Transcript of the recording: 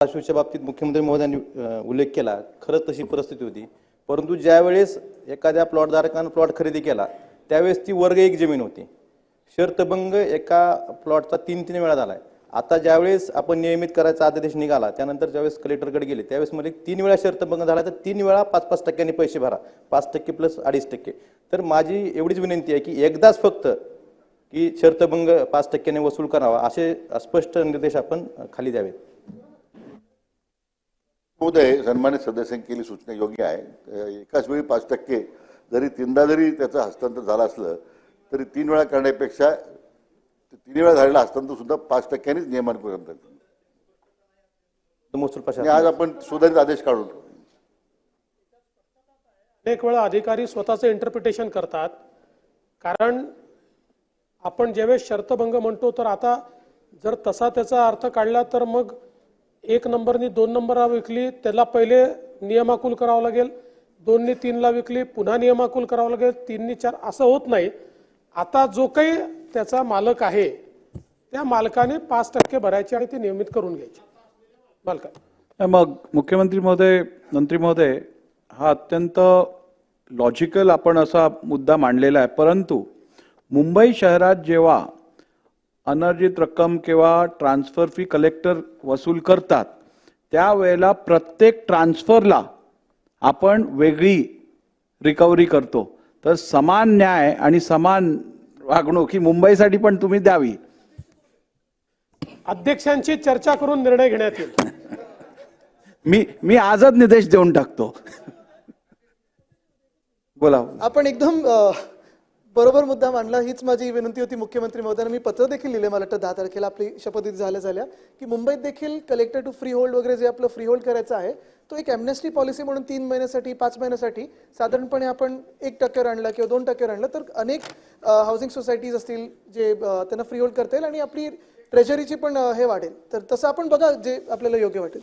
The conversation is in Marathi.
धाराशिवच्या बाबतीत मुख्यमंत्री महोदयांनी उल्लेख केला. खरंच तशी परिस्थिती होती. परंतु ज्यावेळेस एखाद्या प्लॉटधारकानं प्लॉट खरेदी केला त्यावेळेस ती वर्ग एक जमीन होती. शर्तभंग एका प्लॉटचा तीन तीन वेळा झाला आहे आता ज्यावेळेस आपण नियमित करायचा आदेश निघाला त्यानंतर ज्यावेळेस कलेक्टरकडे गेले त्यावेळेस मध्ये तीन वेळा शर्तभंग झाला तर तीन वेळा पाच पाच टक्क्यांनी पैसे भरा. पाच टक्के प्लस अडीच टक्के. तर माझी एवढीच विनंती आहे की एकदाच फक्त की शर्तभंग पाच टक्क्याने वसूल करावा असे स्पष्ट निर्देश आपण खाली द्यावेत. महोदय सन्मानित सदस्यांनी केली सूचना योग्य आहे. एकाच वेळी पाच टक्के जरी तीनदा जरी त्याचं हस्तांतर झालं असलं तरी तीन वेळा करण्यापेक्षा तीन वेळा झालेलं हस्तांतर सुद्धा पाच टक्क्यांनीच नियमान करतात महसूल आणि प्रशासन आज आपण सुधारित आदेश काढून अनेक वेळा अधिकारी स्वतःचं इंटरप्रिटेशन करतात. कारण आपण ज्यावेळेस शर्तभंग म्हणतो तर आता जर तसा त्याचा अर्थ काढला तर मग एक नंबरनी दोन नंबरला विकली त्याला पहिले नियमाकुल करावं लागेल दोननी तीनला विकली पुन्हा नियमाकुल करावं लागेल तीननी चार असं होत नाही. आता जो काही त्याचा मालक आहे त्या मालकाने पाच टक्के भरायचे आणि ते नियमित करून घ्यायचे. मालका. मग मुख्यमंत्री महोदय मंत्री महोदय हा अत्यंत लॉजिकल आपण असा मुद्दा मांडलेला आहे. परंतु मुंबई शहरात जेव्हा अनर्जित रक्कम किंवा ट्रान्सफर फी कलेक्टर वसूल करतात त्यावेळेला प्रत्येक ट्रान्सफरला आपण वेगळी रिकव्हरी करतो. तर समान न्याय आणि समान वागणूक ही मुंबईसाठी पण तुम्ही द्यावी. अध्यक्षांची चर्चा करून निर्णय घेण्यात येईल. मी मी आजच निर्देश देऊन टाकतो. बोला. आपण एकदम बरोबर मुद्दा मांडला. हीच माझी विनंती होती मुख्यमंत्री महोदयांना. मी पत्र देखील लिहिले मला वाटतं दहा तारखेला. आपली शपथविधी झाल्या झाल्या. की मुंबईत देखील कलेक्टर टू फ्री होल्ड वगैरे जे आपलं फ्री होल्ड करायचं आहे तो एक एमनेस्टी पॉलिसी म्हणून तीन महिन्यासाठी पाच महिन्यासाठी साधारणपणे आपण एक टक्क्यावर आणला किंवा दोन टक्क्यावर आणलं. तर अनेक हाऊसिंग सोसायटीज असतील जे त्यांना फ्री होल्ड करता येईल आणि आपली ट्रेजरीची पण हे वाढेल. तर तसं आपण बघा जे आपल्याला योग्य वाटेल.